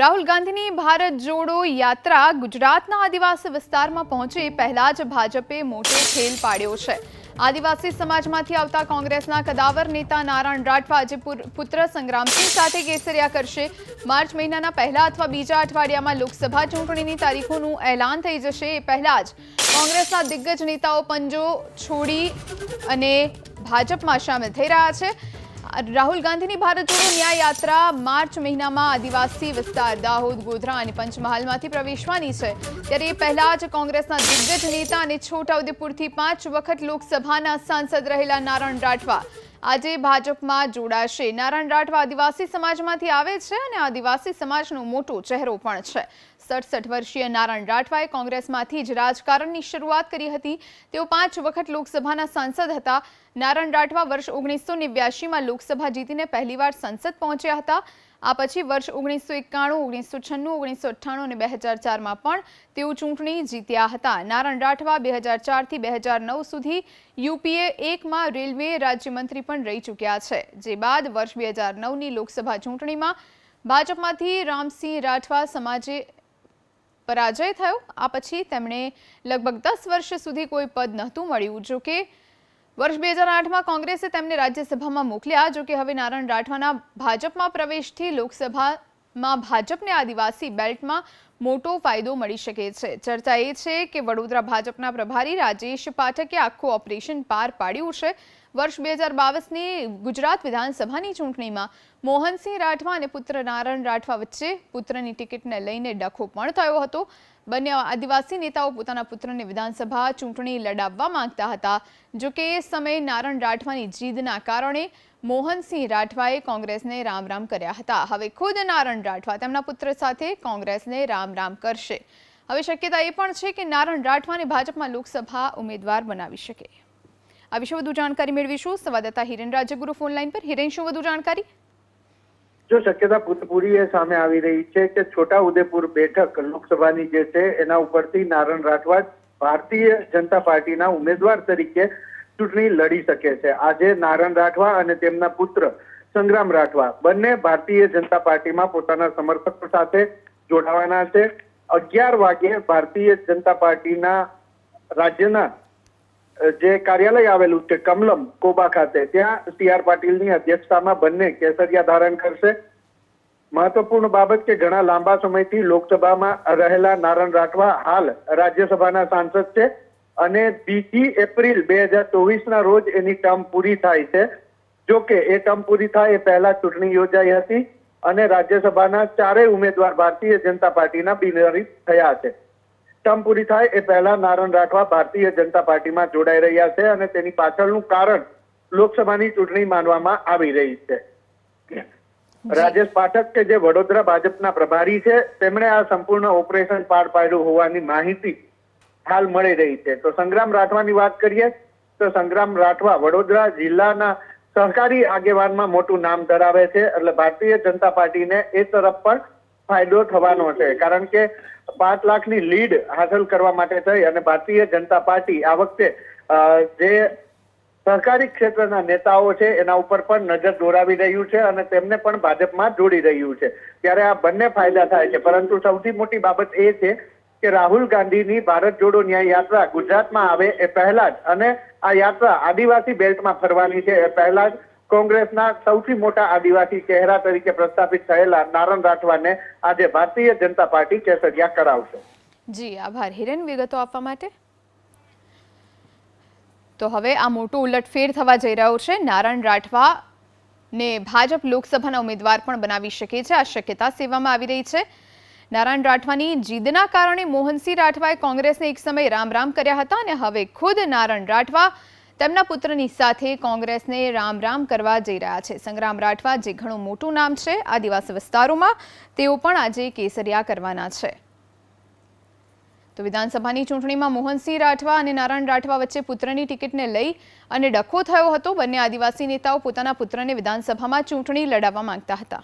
રાહુલ ગાંધીની ભારત જોડો યાત્રા ગુજરાતના આદિવાસી વિસ્તારમાં પહોંચી પહેલા જ ભાજપે મોટો ખેલ પાડ્યો છે. આદિવાસી સમાજમાંથી આવતા કોંગ્રેસના કદાવર નેતા નારાયણ રાઠવા આજે પુત્ર સંગ્રામસિંહ સાથે કેસરિયા કરશે. માર્ચ મહિનાના પહેલા અથવા બીજા અઠવાડિયામાં લોકસભા ચૂંટણીની તારીખોનું એલાન થઈ જશે. એ પહેલા જ કોંગ્રેસના દિગ્ગજ નેતાઓ પંજો છોડી અને ભાજપમાં સામેલ થઈ રહ્યા છે. રાહુલ ગાંધીની ભારત જોડો ન્યાય યાત્રા માર્ચ મહિનામાં આદિવાસી વિસ્તાર, દાહોદ, ગોધરા અને પંચમહાલમાંથી પ્રવેશવાની છે. ત્યારે એ પહેલા જ કોંગ્રેસના દિગ્ગજ નેતા અને છોટાઉદેપુરથી પાંચ વખત લોકસભાના સાંસદ રહેલા નારાયણ રાઠવા આજે ભાજપમાં જોડાશે. નારાયણ રાઠવા આદિવાસી સમાજમાંથી આવે છે અને આદિવાસી સમાજનો મોટો ચહેરો પણ છે. સડસઠ વર્ષીય નારાયણ રાઠવાએ કોંગ્રેસમાંથી જ રાજકારણની શરૂઆત કરી હતી. તેઓ પાંચ વખત લોકસભાના સાંસદ હતા. નારાયણ રાઠવા વર્ષ ઓગણીસો નેવ્યાસીમાં લોકસભા જીતીને પહેલીવાર સંસદ પહોંચ્યા હતા. આ પછી વર્ષ ઓગણીસો એકાણું, ઓગણીસો છન્નું, ઓગણીસો અઠ્ઠાણું અને બે હજાર ચારમાં પણ તેઓ ચૂંટણી જીત્યા હતા. નારાયણ રાઠવા બે હજાર ચારથી બે હજાર નવ સુધી યુપીએ એકમાં રેલવે રાજ્યમંત્રી પણ રહી ચૂક્યા છે. જે બાદ વર્ષ બે હજાર નવની લોકસભા ચૂંટણીમાં ભાજપમાંથી રામસિંહ રાઠવા સમાજે પરાજય થયો. આ પછી તેમણે લગભગ દસ વર્ષ સુધી કોઈ પદ નહોતું મળ્યું. જો કે વર્ષ બે હજાર આઠમાં કોંગ્રેસે તેમને રાજ્યસભામાં મોકલ્યા, જો કે હવે નારાયણ રાઠવાના ભાજપમાં પ્રવેશથી લોકસભામાં ભાજપને આદિવાસી બેલ્ટમાં મોટો ફાયદો મળી શકે છે. ચર્ચા એ છે કે વડોદરા ભાજપના પ્રભારી રાજેશ પાઠકે આખું ઓપરેશન પાર પાડ્યું છે. વર્ષ બે હજાર બાવીસની ગુજરાત વિધાનસભાની ચૂંટણીમાં મોહનસિંહ રાઠવા અને પુત્ર નારાયણ રાઠવા વચ્ચે પુત્રની ટિકિટને લઈને ડખો પણ થયો હતો. બંને આદિવાસી નેતાઓ પોતાના પુત્રને વિધાનસભા ચૂંટણી લડાવવા માંગતા હતા. જો કે એ સમયે નારાયણ રાઠવાની જીદના કારણે મોહનસિંહ રાઠવાએ કોંગ્રેસને રામ રામ કર્યા હતા. હવે ખુદ નારાયણ રાઠવા તેમના પુત્ર સાથે કોંગ્રેસને રામ રામ કરશે. હવે શક્યતા એ પણ છે કે નારાયણ રાઠવાને ભાજપમાં લોકસભા ઉમેદવાર બનાવી શકે. આ વિશે વધુ જાણકારી મેળવીશું. સંવાદદાતા હિરેન રાજગુરુ ફોન લાઈન પર. હિરેન, શું વધુ જાણકારી? જો શક્યતા પૂરી એ સામે આવી રહી છે કે છોટા ઉદેપુર બેઠક લોકસભાની જે છે, એના ઉપરથી નારણ રાઠવા ભારતીય જનતા પાર્ટીના ઉમેદવાર તરીકે ચૂંટણી લડી શકે છે. આજે નારણ રાઠવા અને તેમના પુત્ર સંગ્રામ રાઠવા બંને ભારતીય જનતા પાર્ટીમાં પોતાના સમર્થકો સાથે જોડાવાના છે. અગિયાર વાગે ભારતીય જનતા પાર્ટીના રાજ્યના જે કાર્યાલય આવેલું છે, કમલમ, કોબા ખાતે, ત્યાં સી પાટીલની અધ્યક્ષતામાં બંને કેસરિયા ધારણ કરશે. મહત્વપૂર્ણ બાબત કે ઘણા લાંબા સમયથી લોકસભામાં રહેલા નારણ રાઠવા હાલ રાજ્યસભાના સાંસદ છે અને બીજી એપ્રિલ બે હજાર ચોવીસના રોજ એની ટર્મ પૂરી થાય છે. જો કે એ ટર્મ પૂરી થાય એ પહેલા ચૂંટણી યોજાઈ હતી અને રાજ્યસભાના ચારેય ઉમેદવાર ભારતીય જનતા પાર્ટીના બિનહરીફ થયા છે. ટર્મ પૂરી થાય એ પહેલા નારણ રાઠવા ભારતીય જનતા પાર્ટીમાં જોડાઈ રહ્યા છે અને તેની પાછળનું કારણ લોકસભાની ચૂંટણી માનવામાં આવી રહી છે. રાજેશ પાઠક કે જે વડોદરા ભાજપના પ્રભારી છે તેમણે આ સંપૂર્ણ ઓપરેશન પાર પાડ્યું હોવાની માહિતી હાલ મળી રહી છે. તો સંગ્રામ રાઠવાની વાત કરીએ તો સંગ્રામ રાઠવા વડોદરા જિલ્લાના સહકારી આગેવાનમાં મોટું નામ ધરાવે છે. એટલે ભારતીય જનતા પાર્ટીને એ તરફ પણ ફાયદો થવાનો છે. કારણ કે પાંચ લાખની લીડ હાંસલ કરવા માટે થઈ અને ભારતીય જનતા પાર્ટી આ વખતે જે સહકારી ક્ષેત્રના નેતાઓ છે, એના ઉપર પણ નજર દોરાવી રહ્યું છે અને તેમને પણ ભાજપમાં જોડી રહ્યું છે. ત્યારે આ બંને ફાયદા થાય છે. પરંતુ સૌથી મોટી બાબત એ છે કે રાહુલ ગાંધીની ભારત જોડો ન્યાય યાત્રા ગુજરાતમાં આવે એ પહેલા જ અને આ યાત્રા આદિવાસી બેલ્ટમાં ફરવાની છે એ પહેલા જ કોંગ્રેસના સૌથી મોટા આદિવાસી ચહેરા તરીકે પ્રસ્થાપિત થયેલા નારણ રાઠવાને આજે ભારતીય જનતા પાર્ટી કેસરિયા કરાવશે. જી, આભાર. હિરેન, વિગતો આપવા માટે? તો હવે આ મોટો ઉલટફેર થવા જઈ રહ્યો છે. નારાયણ રાઠવા ને ભાજપ લોકસભાના ઉમેદવાર પણ બનાવી શકે છે. આ શક્યતા સેવામાં આવી રહી છે. નારાયણ રાઠવાની જીદના કારણે મોહનસિંહ રાઠવાએ કોંગ્રેસને એક સમય રામ રામ કર્યા હતા અને હવે ખુદ નારાયણ રાઠવા તેમના પુત્રની સાથે કોંગ્રેસને રામ રામ કરવા જઈ રહ્યા છે. સંગ્રામ રાઠવા, જે ઘણું મોટું નામ છે, આદિવાસી વિસ્તારોમાં તેઓ પણ આજે કેસરિયા કરવાના છે. તો વિધાનસભાની ચૂંટણીમાં મોહનસિંહ રાઠવા અને નારાયણ રાઠવા વચ્ચે પુત્રની ટિકિટને લઈ અને ડખો થયો હતો. બંને આદિવાસી નેતાઓ પોતાના પુત્રને વિધાનસભામાં ચૂંટણી લડાવવા માંગતા હતા.